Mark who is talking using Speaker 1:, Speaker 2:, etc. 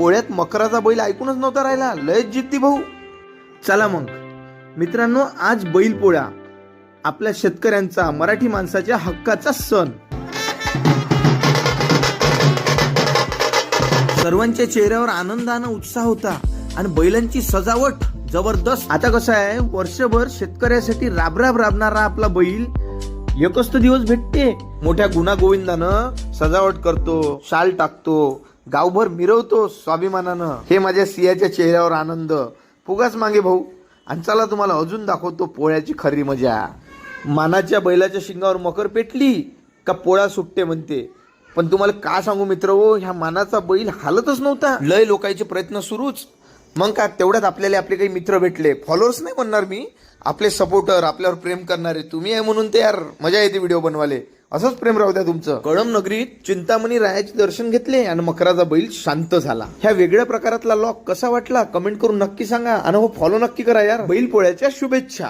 Speaker 1: पोळ्यात मकराचा बैल ऐकूनच नव्हता राहिला. लयच जिद्दी भाऊ. चला मग. मित्रांनो आज बैल पोळ्या आपल्या शेतकऱ्यांचा मराठी माणसाच्या हक्काचा सण. सर्वांच्या चेहऱ्यावर आनंदानं उत्साह होता आणि बैलांची सजावट जबरदस्त. आता कसं आहे वर्षभर शेतकऱ्यासाठी राबराब राबणारा आपला बैल एकच तर दिवस भेटते. मोठ्या गुणागोविंदानं सजावट करतो शाल टाकतो गावभर मिरवतो स्वाभिमानानं. हे माझ्या सियाच्या चेहऱ्यावर आनंद. फुगाच मागे भाऊ. आणि चला तुम्हाला अजून दाखवतो पोळ्याची खरी मजा. मानाच्या बैलाच्या शिंगावर मकर पेटली का पोळा सुटते म्हणते. पण तुम्हाला का सांगू मित्र हो ह्या मानाचा बैल हालतच नव्हता. लय लोकांचे प्रयत्न सुरूच. मग का तेवढ्यात आपल्याला आपले काही मित्र भेटले. फॉलोअर्स नाही म्हणणार मी. आपले सपोर्टर आपल्यावर प्रेम करणारे. तुम्ही आहे म्हणून ते यार मजा येते व्हिडिओ बनवाले असंच प्रेम राहू द्या तुमचं. कळम नगरीत चिंतामणी रायाचे दर्शन घेतले आणि मकराचा बैल शांत झाला. ह्या वेगळ्या प्रकारातला लॉक कसा वाटला? कमेंट करून नक्की सांगा. आणि हो फॉलो नक्की करा यार. बैल पोळ्याच्या शुभेच्छा.